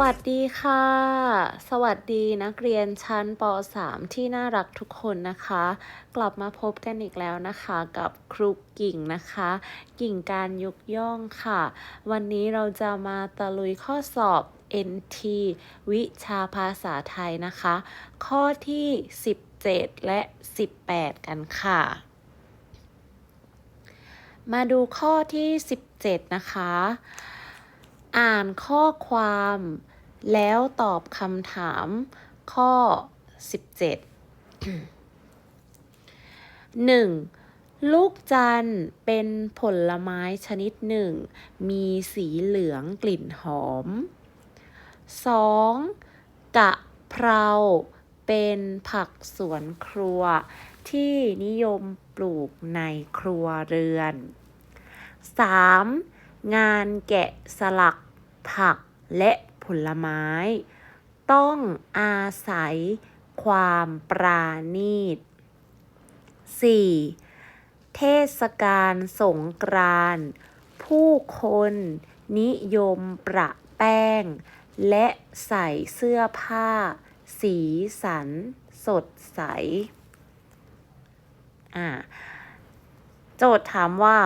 วัสดีค่ะ สวัสดีนักเรียนชั้นป .3 ที่น่ารักทุกคนนะคะ กลับมาพบกันอีกแล้วนะคะกับครูกิ่งนะคะ กิ่งการยกย่องค่ะ วันนี้เราจะมาตะลุยข้อสอบ NT วิชาภาษาไทยนะคะ ข้อที่ 17 และ 18 กันค่ะ มาดูข้อที่ 17 นะคะ อ่านข้อความ แล้วตอบคำถามข้อ 17 1. ลูกจันทร์เป็นผลไม้ชนิดหนึ่ง มีสีเหลืองกลิ่นหอม 2. กะเพราเป็นผักสวนครัว ที่นิยมปลูกในครัวเรือน 3. งานแกะสลักผักและผลไม้ ต้องอาศัยความปราณีต 4. เทศกาลสงกรานต์ผู้คนนิยมประแป้ง และใส่เสื้อผ้า สีสัน สดใส อ่า โจทย์ถามว่า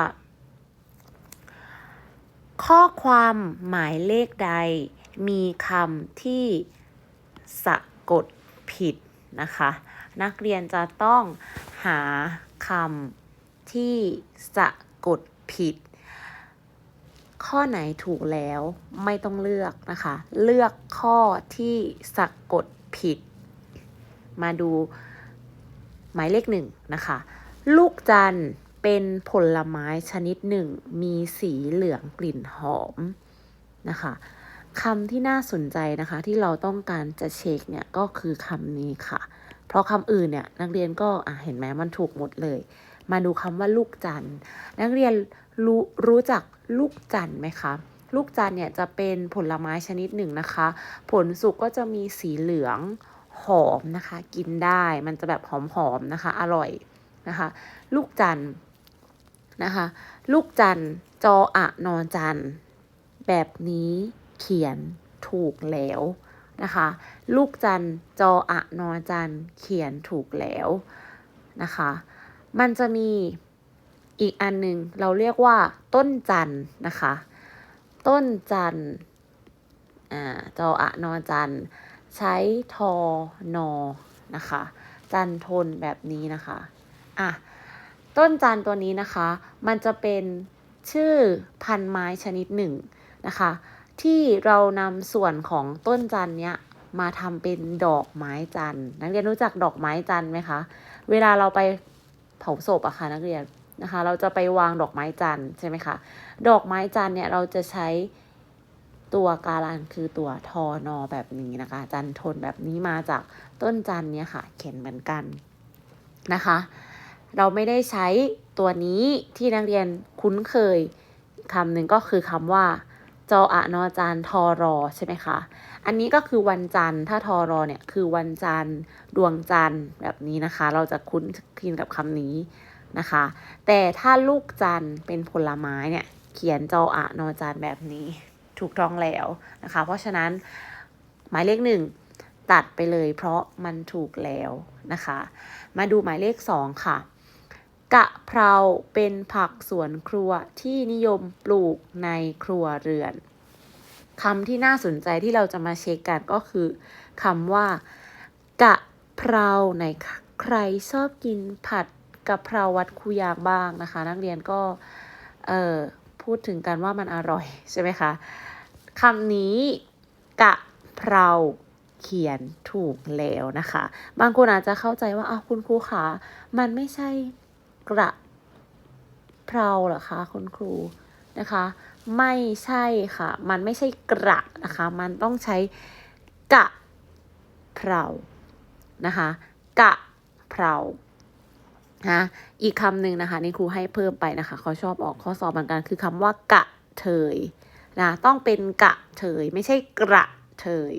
ข้อความหมายเลขใด มีคำที่สะกดผิดนะคะ นักเรียนจะต้องหาคำที่สะกดผิด ข้อไหนถูกแล้วไม่ต้องเลือกนะคะ เลือกข้อที่สะกดผิด มาดูหมายเลขหนึ่งนะคะ ลูกจันทร์ เป็นผลไม้ชนิดหนึ่ง มีสีเหลืองกลิ่นหอมนะคะคำที่น่าสนใจนะคะที่เราต้องการจะเช็คเนี่ยก็คือคำนี้ค่ะ เพราะคำอื่นเนี่ยนักเรียนก็อะเห็นไหมมันถูกหมดเลย มาดูคำว่าลูกจันทร์นักเรียนรู้รู้จักลูกจันทร์ไหมคะลูกจันทร์เนี่ยจะเป็นผลไม้ชนิดหนึ่งนะคะ ผลสุกก็จะมีสีเหลืองหอมนะคะ กินได้มันจะแบบหอมๆนะคะ อร่อยนะคะ ลูกจันทร์ นะคะ ลูกจันจออะนอนจัน แบบนี้เขียนถูกแล้วนะคะ ลูกจันจออะนอนจันเขียนถูกแล้วนะคะ มันจะมีอีกอันหนึ่งเราเรียกว่าต้นจันนะคะ ต้นจันอ่าจออะนอนจันใช้ทอนอนะคะ จันทนแบบนี้นะคะ อะ ต้นจันตัวนี้นะคะ มันจะเป็นชื่อพันไม้ชนิดหนึ่งนะคะ ที่เรานำส่วนของต้นจันเนี้ยมาทำเป็นดอกไม้จันนักเรียนรู้จักดอกไม้จันไหมคะ เวลาเราไปเผาศพอะค่ะนักเรียนนะคะ เราจะไปวางดอกไม้จันใช่ไหมคะ ดอกไม้จันเนี่ยเราจะใช้ตัวการันคือตัวทอนอแบบนี้นะคะ จันทนแบบนี้มาจากต้นจันเนี่ยค่ะ เขียนเหมือนกันนะคะ เราไม่ได้ใช้ตัวนี้ที่นักเรียนคุ้นเคยคำหนึ่งก็คือคำว่าจออะนอจานทอรอใช่ไหมคะ อันนี้ก็คือวันจันทร์ถ้าทอรอเนี่ยคือวันจันทร์ดวงจันทร์แบบนี้นะคะ เราจะคุ้นคินกับคำนี้นะคะ แต่ถ้าลูกจันทร์เป็นผลไม้เนี่ยเขียนจออะนอจานแบบนี้ถูกต้องแล้วนะคะ เพราะฉะนั้นหมายเลขหนึ่งตัดไปเลยเพราะมันถูกแล้วนะคะ มาดูหมายเลขสองค่ะ กะเพราเป็นผักสวนครัวที่นิยมปลูกในครัวเรือนคำที่น่าสนใจที่เราจะมาเช็คกันก็คือคำว่า กะเพราในใครชอบกินผัดกะเพราวัดคูยางบ้างนะคะ นักเรียนก็เอ่อพูดถึงกันว่ามันอร่อยใช่ไหมคะคำนี้ กะเพราเขียนถูกแล้วนะคะ บางคนอาจจะเข้าใจว่าอ้าวคุณครูคะมันไม่ใช่ กระเพราเหรอคะคุณครูนะคะ ไม่ใช่ค่ะ มันไม่ใช่กระนะคะ มันต้องใช้กะเพรานะคะ กะเพรานะอีกคำหนึ่งนะคะนี่ครูให้เพิ่มไปนะคะเขาชอบออกข้อสอบเหมือนกันคือคำว่ากะเทยนะต้องเป็นกะเทยไม่ใช่กระเทย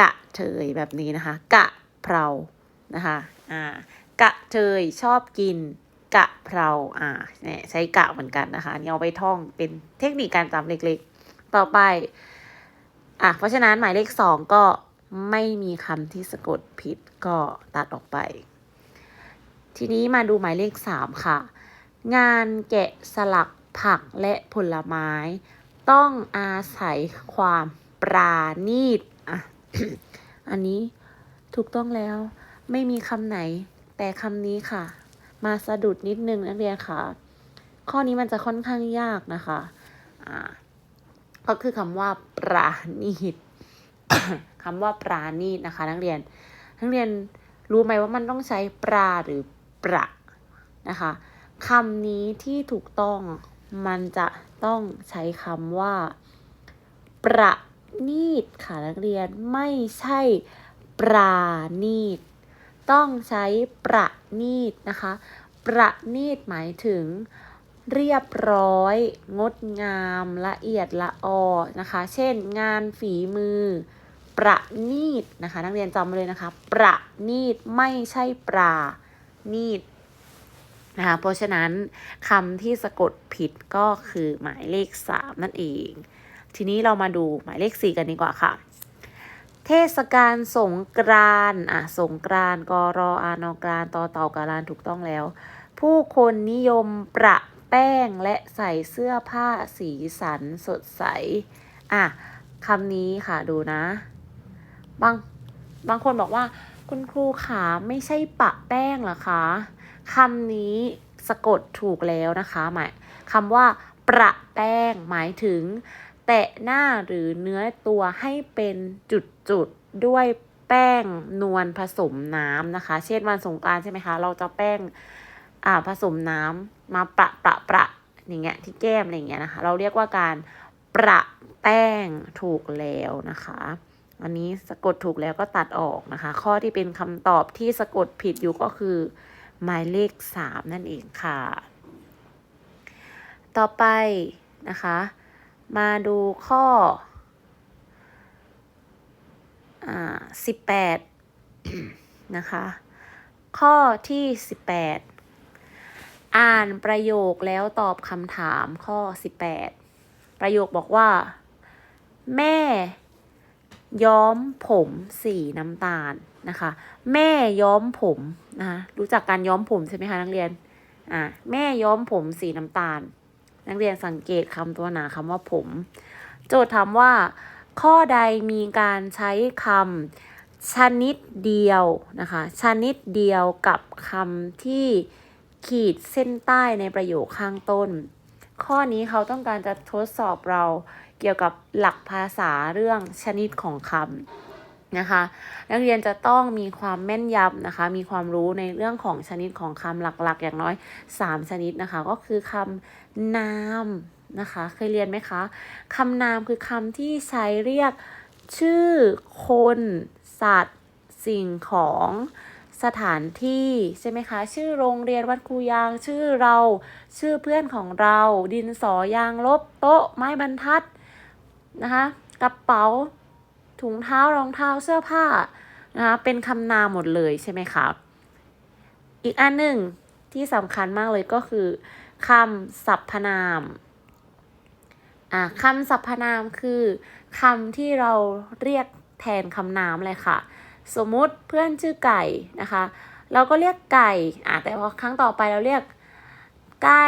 กะเทยแบบนี้นะคะ กะเพรานะคะอ่ากะเทยชอบกิน กะเพราอ่าเนี่ยใช้กะเหมือนกันนะคะนี่เอาไปท่องเป็นเทคนิคการจำเล็กๆ ต่อไปอะเพราะฉะนั้นหมายเลขสองก็ไม่มีคำที่สะกดผิดก็ตัดออกไป ทีนี้มาดูหมายเลขสามค่ะ งานแกะสลักผักและผลไม้ ต้องอาศัยความปราณีตอะอันนี้ถูกต้องแล้ว ไม่มีคำไหนแต่คำนี้ค่ะ มาสะดุดนิดนึงนักเรียนค่ะ ข้อนี้มันจะค่อนข้างยากนะคะอ่าก็คือคำว่าปราณีตคำว่าปราณีตนะคะ นักเรียน นักเรียนรู้ไหมว่ามันต้องใช้ปราหรือประนะคะคำนี้ที่ถูกต้องมันจะต้องใช้คำว่า ประณีตค่ะนักเรียนไม่ใช่ปราณีต ต้องใช้ประณีตนะคะ ประณีตหมายถึงเรียบร้อย งดงามละเอียดละออนะคะ เช่น งานฝีมือ ประณีตนะคะ นักเรียนจำไว้เลยนะคะ ประณีตไม่ใช่ปราณีตนะคะเพราะฉะนั้นคำที่สะกดผิดก็คือหมายเลขสามนั่นเอง ทีนี้เรามาดูหมายเลขสี่กันดีกว่าค่ะ เทศกาลสงกรานต์อะสงกรานต์กรออานอกรานต่อเต่าการานถูกต้องแล้ว ผู้คนนิยมประแป้งและใส่เสื้อผ้าสีสันสดใสอะคำนี้ค่ะดูนะ บางบางคนบอกว่า คุณครูขาไม่ใช่ปะแป้งหรอคะคำนี้สะกดถูกแล้วนะคะหมายคำว่าประแป้งหมายถึง แตะหน้าหรือเนื้อตัวให้เป็นจุดๆด้วยแป้งนวลผสมน้ำนะคะ เช่นวันสงกรานต์ใช่ไหมคะ เราจะแป้งอ่าผสมน้ำมาประประประอย่างเงี้ยที่แก้มอะไรอย่างเงี้ยนะคะ เราเรียกว่าการประแป้งถูกแล้วนะคะ อันนี้สะกดถูกแล้วก็ตัดออกนะคะ ข้อที่เป็นคำตอบที่สะกดผิดอยู่ก็คือหมายเลขสามนั่นเองค่ะ ต่อไปนะคะ มาดูข้ออ่าสิบแปดนะคะ ข้อที่สิบแปดอ่านประโยคแล้วตอบคำถามข้อสิบแปดประโยคบอกว่า แม่ย้อมผมสีน้ำตาลนะคะ แม่ย้อมผมนะคะรู้จักการย้อมผมใช่ไหมคะนักเรียนอ่าแม่ย้อมผมสีน้ำตาล นักเรียนสังเกตคำตัวหนาคำว่าผม โจทย์ถามว่า ข้อใดมีการใช้คำชนิดเดียวนะคะชนิดเดียวกับคำที่ขีดเส้นใต้ในประโยคข้างต้น ข้อนี้เขาต้องการจะทดสอบเราเกี่ยวกับหลักภาษาเรื่องชนิดของคำ นะคะ นักเรียนจะต้องมีความแม่นยำนะคะ มีความรู้ในเรื่องของชนิดของคำหลักๆ อย่างน้อย 3 ชนิดนะคะ ก็คือคำนามนะคะ เคยเรียนไหมคะคำนามคือคำที่ใช้เรียกชื่อคน สัตว์ สิ่งของสถานที่ใช่ไหมคะ ชื่อโรงเรียนวัดครูยางชื่อเรา ชื่อเพื่อนของเรา ดินสอยางลบโต๊ะไม้บรรทัดนะคะกระเป๋า ถุงเท้ารองเท้าเสื้อผ้านะคะเป็นคำนามหมดเลยใช่ไหมคะอีกอันหนึ่งที่สำคัญมากเลยก็คือคำสรรพนามอะคำสรรพนามคือคำที่เราเรียกแทนคำนามเลยค่ะ สมมุติเพื่อนชื่อไก่นะคะ เราก็เรียกไก่อะแต่พอครั้งต่อไปเราเรียกไก่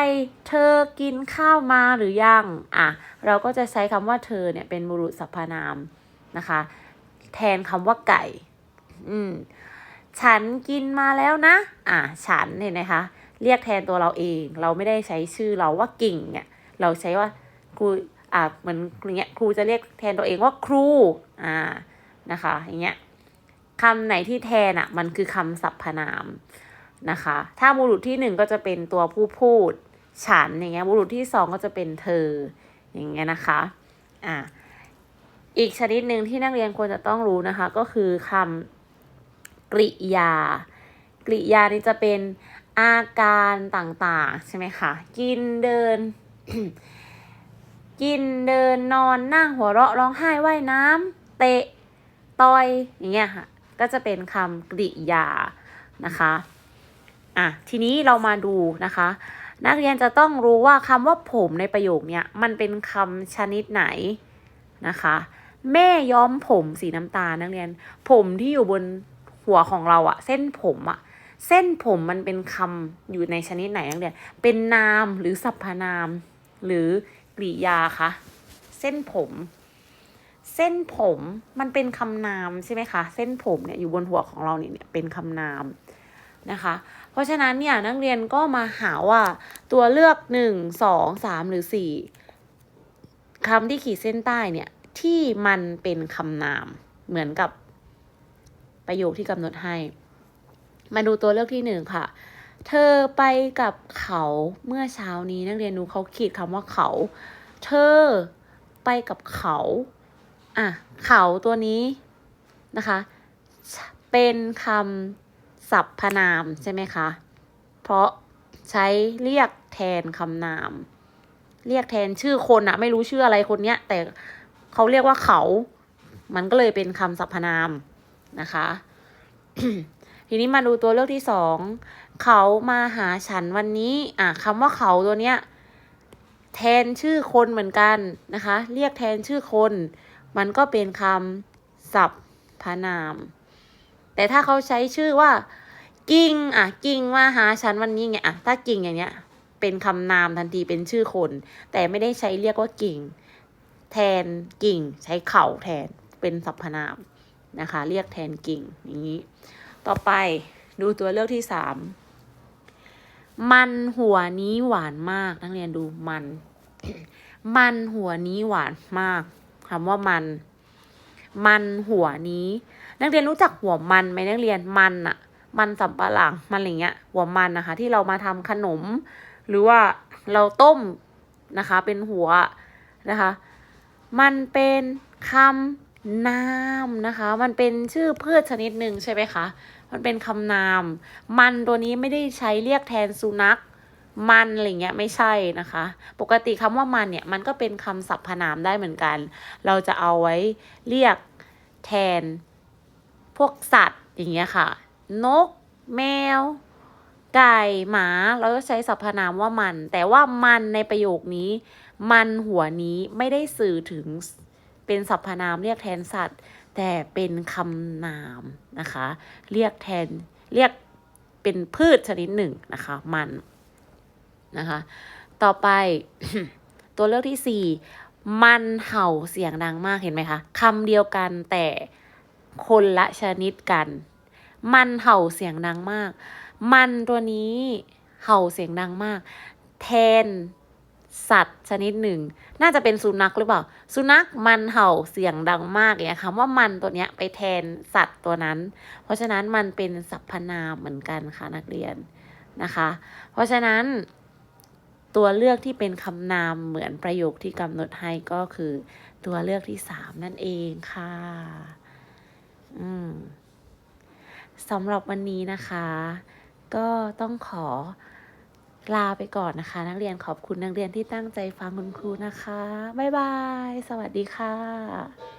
เธอกินข้าวมาหรือยังอะเราก็จะใช้คำว่าเธอเนี่ยเป็นบุรุษสรรพนาม นะคะ แทนคำว่าไก่ อืม ฉันกินมาแล้วนะ อะฉันเนี่ยนะคะ เรียกแทนตัวเราเอง เราไม่ได้ใช้ชื่อเราว่ากิ่งเนี่ย เราใช้ว่าครูอะเหมือนอย่างเงี้ย ครูจะเรียกแทนตัวเองว่าครู อ่า นะคะ อย่างเงี้ยคำไหนที่แทนอะ มันคือคำสรรพนามนะคะ ถ้าบุรุษที่หนึ่งก็จะเป็นตัวผู้พูด ฉันอย่างเงี้ย บุรุษที่สองก็จะเป็นเธอ อย่างเงี้ยนะคะ อ่า อีกชนิดหนึ่งที่นักเรียนควรจะต้องรู้นะคะ ก็คือคำกริยา กริยานี่จะเป็นอาการต่างๆ ใช่ไหมคะ กินเดิน กินเดินนอนนั่งหัวเราะร้องไห้ว่ายน้ำเตะต่อยอย่างเงี้ยค่ะ ก็จะเป็นคำกริยานะคะอะทีนี้เรามาดูนะคะ นักเรียนจะต้องรู้ว่าคำว่าผมในประโยคเนี้ยมันเป็นคำชนิดไหนนะคะ แม่ย้อมผมสีน้ำตาลนักเรียน ผมที่อยู่บนหัวของเราอะเส้นผมอะเส้นผมมันเป็นคำอยู่ในชนิดไหนนักเรียน เป็นนามหรือสรรพนาม หรือกริยาคะเส้นผม เส้นผมมันเป็นคำนามใช่ไหมคะเส้นผมเนี่ยอยู่บนหัวของเราเนี่ยเป็นคำนามนะคะ เพราะฉะนั้นเนี่ยนักเรียนก็มาหาว่าตัวเลือกหนึ่งสองสามหรือสี่คำที่ขีดเส้นใต้เนี่ย ที่มันเป็นคำนาม เหมือนกับประโยคที่กำหนดให้ มาดูตัวเลือกที่หนึ่งค่ะ เธอไปกับเขาเมื่อเช้านี้นักเรียนดูเขาขีดคำว่าเขา เธอไปกับเขา อะ เขาตัวนี้นะคะ เป็นคำสรรพนามใช่ไหมคะ เพราะใช้เรียกแทนคำนาม เรียกแทนชื่อคนอะไม่รู้ชื่ออะไรคนเนี้ยแต่ เขาเรียกว่าเขา มันก็เลยเป็นคำสรรพนามนะคะ ทีนี้มาดูตัวเลือกที่สอง เขามาหาฉันวันนี้ อะคำว่าเขาตัวเนี้ยแทนชื่อคนเหมือนกันนะคะ เรียกแทนชื่อคน มันก็เป็นคำสรรพนาม แต่ถ้าเขาใช้ชื่อว่า กิ่งอะกิ่งมาหาฉันวันนี้ไงอะถ้ากิ่งอย่างเนี้ย เป็นคำนามทันทีเป็นชื่อคน แต่ไม่ได้ใช้เรียกว่ากิ่ง แทนกิ่ง ใช้เข่าแทนเป็นสรรพนามนะคะ เรียกแทนกิ่งอย่างนี้ ต่อไปดูตัวเลือกที่สามมันหัวนี้หวานมาก นักเรียนดูมัน มันหัวนี้หวานมากคำว่ามัน มันหัวนี้ นักเรียนรู้จักหัวมันไหมนักเรียนมันอะมันสำปะหลังมันอะไรเงี้ย หัวมันนะคะ ที่เรามาทำขนม หรือว่าเราต้มนะคะ เป็นหัวนะคะ มันเป็นคำนามนะคะ มันเป็นชื่อพืชชนิดหนึ่งใช่ไหมคะ มันเป็นคำนาม มันตัวนี้ไม่ได้ใช้เรียกแทนสุนัข มันอะไรเงี้ยไม่ใช่นะคะ ปกติคำว่ามันเนี่ยมันก็เป็นคำสรรพนามได้เหมือนกัน เราจะเอาไว้เรียกแทนพวกสัตว์อย่างเงี้ยค่ะ นก แมว ไก่ หมา เราก็ใช้สรรพนามว่ามัน แต่ว่ามันในประโยคนี้ มันหัวนี้ไม่ได้สื่อถึงเป็นสรรพนามเรียกแทนสัตว์ แต่เป็นคำนามนะคะ เรียกแทนเรียกเป็นพืชชนิดหนึ่งนะคะ มันนะคะ ต่อไปตัวเลือกที่สี่มันเห่าเสียงดังมากเห็นไหมคะคำเดียวกันแต่คนละชนิดกัน มันเห่าเสียงดังมาก มันตัวนี้เห่าเสียงดังมาก แทน สัตว์ชนิดหนึ่ง น่าจะเป็นสุนัขหรือเปล่า สุนัขมันเห่าเสียงดังมากเนี่ยคำว่ามันตัวเนี้ยไปแทนสัตว์ตัวนั้น เพราะฉะนั้นมันเป็นสรรพนามเหมือนกันค่ะนักเรียนนะคะ เพราะฉะนั้น ตัวเลือกที่เป็นคำนามเหมือนประโยคที่กำหนดให้ก็คือ ตัวเลือกที่สามนั่นเองค่ะอืมสำหรับวันนี้นะคะ ก็ต้องขอ ลาไปก่อนนะคะ นักเรียนขอบคุณนักเรียนที่ตั้งใจฟังคุณครูนะคะ บ๊ายบาย สวัสดีค่ะ